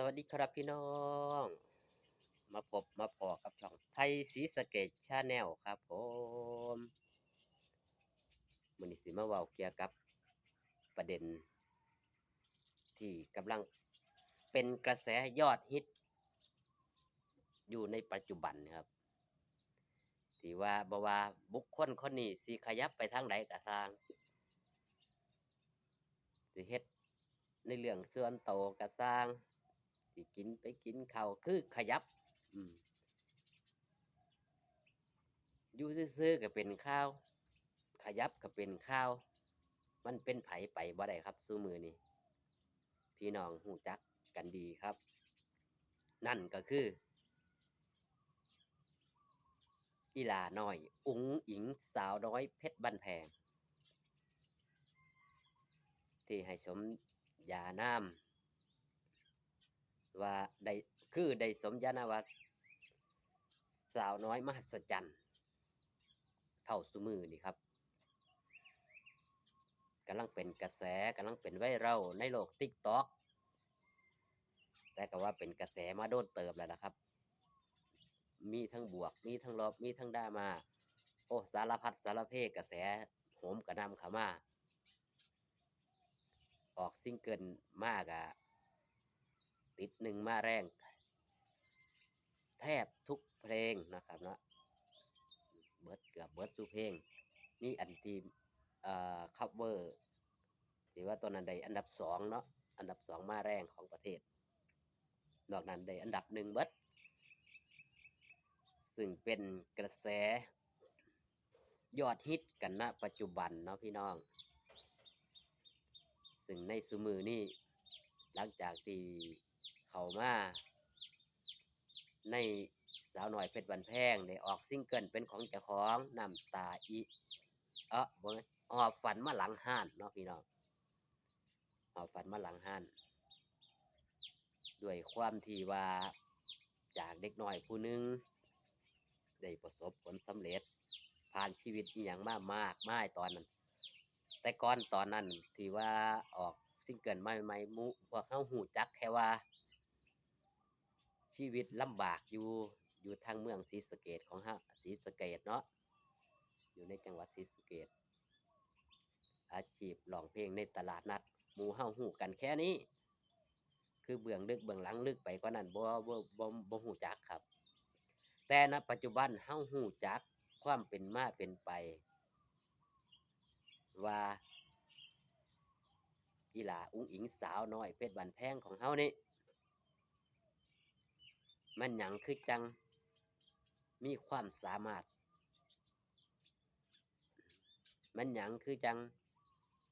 สวัสดีครับพี่น้อง มาพบมาพอกับช่องไทยสีสเกตชาแนลครับผมมันสิมาเว้าเกี่ยวกับประเด็น ที่กำลังเป็นกระแสยอดฮิต อยู่ในปัจจุบันครับที่ว่าบว่าบุคคลคนนี้สิขยับไปทางใดก็ทางสิเฮ็ดในเรื่องส่วนโตก็สร้าง สิกินไปกินข้าวคือขยับ อืมอยู่ซื่อๆก็เป็นข้าว ขยับก็เป็นข้าว มันเป็นไผไปบ่ได้ครับสู้มือนี่พี่น้องหูจักกันดีครับ นั่นก็คืออีหลาน้อย อุ๋งอิงสาวน้อยเพชรบันแพง ที่ให้ชมยานาม ว่าได้คือได้สมญานามว่าสาวน้อยมหัศจรรย์เท่าสุมือนี่ครับกำลังเป็นกระแสกำลังเป็นไวรัลในโลกติ๊กต็อกแต่ก็ว่าเป็นกระแสมาโดนเติบแล้วนะครับ มีทั้งบวก มีทั้งลบ มีทั้งดรามา โอ้สารพัดสารเพกระแสโหมกระนำขามา ออกซิงเกิลมากอะ ติดหนึ่งมาแรง แทบทุกเพลงนะครับเนาะเบิร์ดเกือบเบิร์ดทุกเพลง มีอันทีเอ่อคัฟเวอร์ที่ว่าตอนนั้นได้อันดับสองเนาะอันดับสองมาแรงของประเทศนอกนั้นได้อันดับหนึ่งเบิร์ดซึ่งเป็นกระแสยอดฮิตกันณปัจจุบันเนาะพี่น้อง ซึ่งในสมือนี่ หลังจากที่เขามาในสาวหน่อยเพชรบันแพงได้ออกซิงเกิลเป็นของเจ้าของน้ำตาอีเออบ่หอบฝันมาหลังห้านเนาะพี่น้องหอบฝันมาหลังห้านด้วยความที่ว่าจากเด็กน้อยผู้หนึงได้ประสบผลสำเร็จ ผ่านชีวิตอย่างมากมากมายตอนนั้น แต่ก่อนตอนนั้นที่ว่าออก ซิงเกิลใหม่ๆหมูพวกเขาหูจักแค่ว่า ชีวิตลำบากอยู่อยู่ทางเมืองศรีสะเกดของฮะศรีสะเกดเนาะอยู่ในจังหวัดศรีสะเกดอาชีพร้องเพลงในตลาดนัดหมูเฮาหูกันแค่นี้ คือเบื้องลึกเบื้องหลังลึกไปกว่านั้นบ่บ่บ่บ่หูจักครับ แต่ณปัจจุบันเฮาหูจักความเป็นมาเป็นไป ว่า อีหลาอุ้งอิงสาวน้อยเพชรบันแพงของเฮานี่มันหยังคือจัง มีความสามารถ มันหยังคือจัง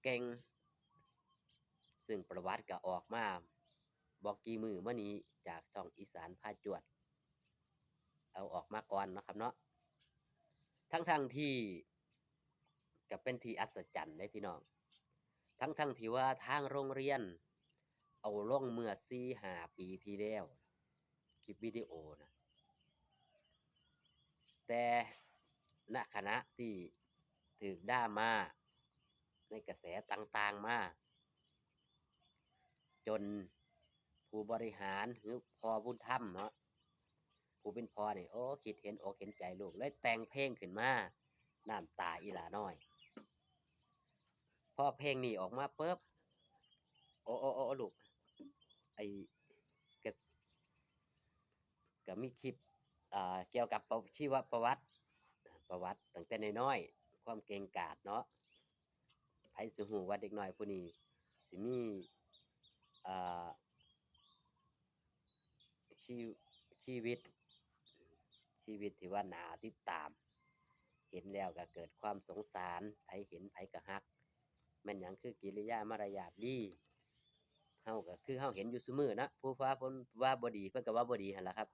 เก่ง ซึ่งประวัติก็ออกมาบอกกี่มือมานี้จากช่องอีสานพาจวด เอาออกมาก่อนนะครับเนาะทั้งทงที่ก็เป็นที่อัศจรรย์เลยพี่น้อง ทั้งทั้งๆที่ว่าทางโรงเรียน เอาล่องเมื่อสี่หาปีที่แล้วคลิปวิดีโอนะแต่ณคณะที่ถือด้ามา ในกระแสต่างๆมา จนผู้บริหารหรือพอบุญธรรมเนาะผู้เป็นพ่อนี่ยโอ้คิดเห็นอกเห็นใจลูกเลยแต่งเพลงขึ้นมาน้ำตาอีหลาน้อย พอเพลงนี้ออกมาปุ๊บโอ้โอ้โอ้ลูกไอก็ก็มีคลิปอ่าเกี่ยวกับชีวประวัติ ประวัติตั้งแต่น้อยๆความเก่งกาจเนาะไผสิฮู้ว่าเด็กน้อยผู้นี้สิมีอ่าชีชีวิต ชีวิตที่ว่าน่าติดตาม เห็นแล้วก็เกิดความสงสารไผเห็นไผก็ฮัก ม่นหยังคือกิริยามารยาทดีเฮาก็คือเฮาเห็นอยู่ซุมือนะผู้ฟ้าเพิ่นว่าบ่ดีเพิ่นก็ว่าบ่ดีหั่นล่ะครับ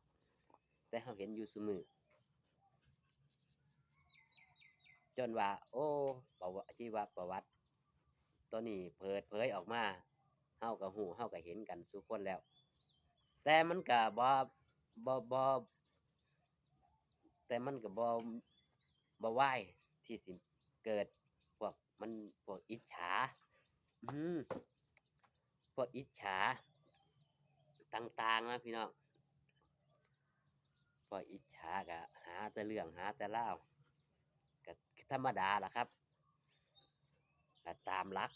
แต่เฮาเห็นอยู่ซุมือจนว่า โอ้ประวัติชีวประวัติ ตัวนี้เปิดเผยออกมาเฮาก็ฮู้เฮาก็เห็นกันซุคนแล้ว แต่มันก็บ่บ่บ่แต่มันก็บ่บ่ไหวที่สิเกิด มันพวกอิจฉา อืมพวกอิจฉา ต่างๆนะพี่น้องพออิจฉาก็หาแต่เรื่องหาแต่เล่าวก็ธรรมดาล่ะครับก็ตามหลัก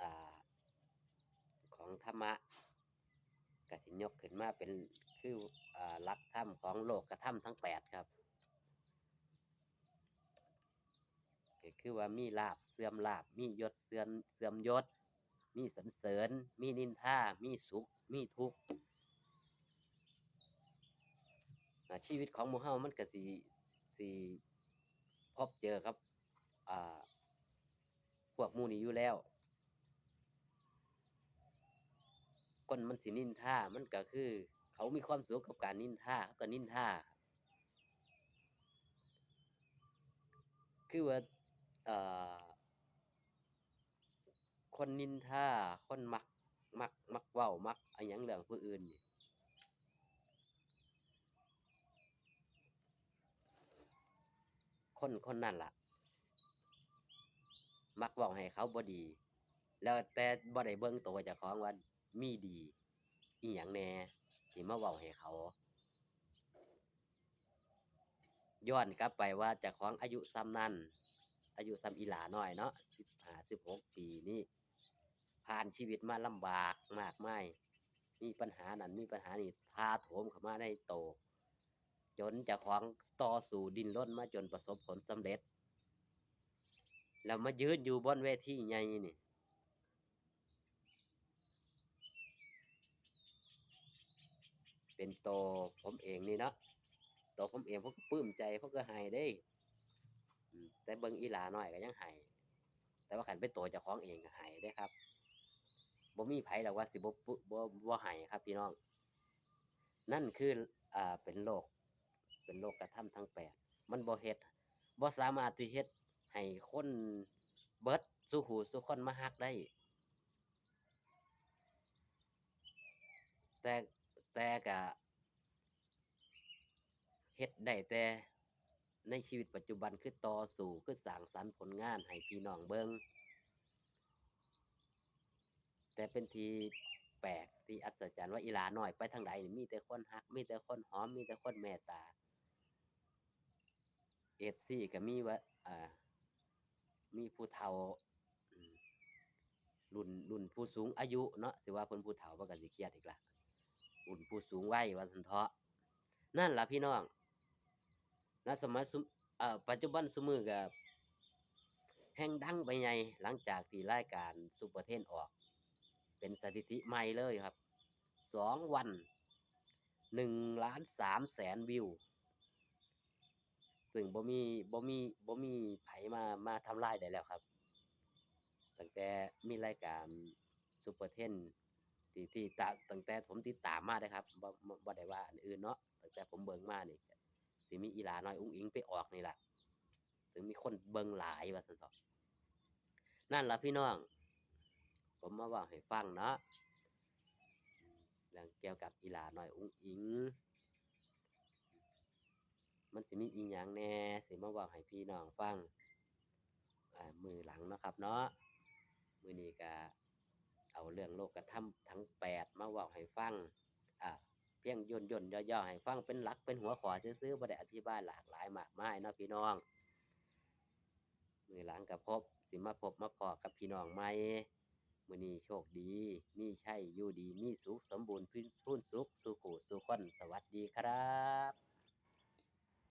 อ่าของธรรมะก็สิยกขึ้นมาเป็นคืออ่าหลักธรรมของโลกธรรมทั้งแปดครับ ก็คือว่ามีลาบเสื่อมลาบ มียศเสื่อมเสื่อมยศ มีสรรเสริญ มีนินทา มีสุข มีทุกข์ชีวิตของมูเฮามันก็สิสิพบเจอครับ อ่า พวกมูนี้อยู่แล้ว คนมันสินินทามันก็คือ เขามีความสุขกับการนินทาเขาก็นินทาคือว่า คนนินทาคนมัก มัก มักเว้ามักอะหยังเรื่องผู้อื่นนี่คนคนนั้นล่ะ มักเว้าให้เขาบ่ดี แล้วแต่บ่ได้เบิ่งตัวเจ้าของว่ามีดีอิหยังแน่ที่มาเว้าให้เขาย้อนกลับไปว่าเจ้าของอายุส่ำนั้น อายุส่ำอีหลาน้อยเนาะ15 16ปีนี้ผ่านชีวิตมาลำบากมากมายมีปัญหานั่นมีปัญหานี่ถาโถมเข้ามาในโต จนจ้าของต่อสู้ดิ้นรนมาจนประสบผลสำเร็จ แล้วมายืนอยู่บนเวทีใหญ่นี่เป็นโตผมเองนี่เนาะโตผมเองผมก็ปลื้มใจผมก็ให้เด้ แต่เบิ่งอีหลาน้อยก็ยังให้แต่ว่าคันเป็นตัวเจ้าของเองก็ให้เด้ครับบ่มีไผดอกว่าสิบ่ปุบ่บ่ให้ครับพี่น้อง นั่นคืออ่าเป็นโลกเป็นโลกธรรมทั้ง8มันบ่เฮ็ดบ่สามารถที่เฮ็ดให้คนเบิดซุผู้ซุคนมารักได้ แต่แต่ก็เฮ็ดได้แต่ ในชีวิตปัจจุบันคือต่อสู้คือสร้างสรรค์ผลงานให้พี่น้องเบิ่งแต่เป็นทีแปลกที่อัศจรรย์ว่าอีลาน้อยไปทางใดนี่มีแต่คนรัก มีแต่คนหอม มีแต่คนเมตตา FC ก็มีว่าอ่า มีผู้เฒ่ารุ่นรุ่นผู้สูงอายุเนาะสิว่าเพิ่นผู้เฒ่าเพิ่นก็สิเครียดอีกละรุ่นผู้สูงวัยว่าซั่นเถาะนั่นล่ะพี่น้อง ณสมัยซุเอ่อปัจจุบันซุมื้อก็แฮ่งดังไปใหญ่หลังจากที่รายการซุปเปอร์เทนออก เป็นสถิติใหม่เลยครับ2วัน1,300,000วิว ซึ่งบ่มีบ่มีบ่มีไผมามาทำลายได้แล้วครับตั้งแต่มีรายการซุปเปอร์เทนที่ที่ตาตั้งแต่ผมติดตามมาเด้ครับบ่บ่บ่ได้ว่าอันอื่นเนาะตั้งแต่ผมเบิ่งมานี่ ก็สิมีอีหลาน้อยอุ๋งอิงไปออกนี่แหละถึงมีคนเบิ่งหลายว่าซั่อนั่นละพี่น้อง ผมมาว้าให้ฟังเนาะเรื่องเกี่ยวกับอีหลาน้อยอุ๋งอิง มันสิมีอิหยังแน่สิมาว้าให้พี่น้องฟังมือหลังนะครับ เนาะมือนี้ก็เอาเรื่องโลกธรรมทั้ง8มาว้าให้ฟังอ่า เพียงย่นย่นย่อๆให้ฟังเป็นหลักเป็นหัวข้อซื่อๆบ่ได้อธิบายหลากหลายมากมายเนาะพี่น้องมือหลังกับพบสิมาพบมาพอกับพี่น้องไหม่มื้อนี้โชคดี มีชัยอยู่ดี มีสุขสมบูรณ์พพูนสุขสุขสุขคนสวัสดีครับ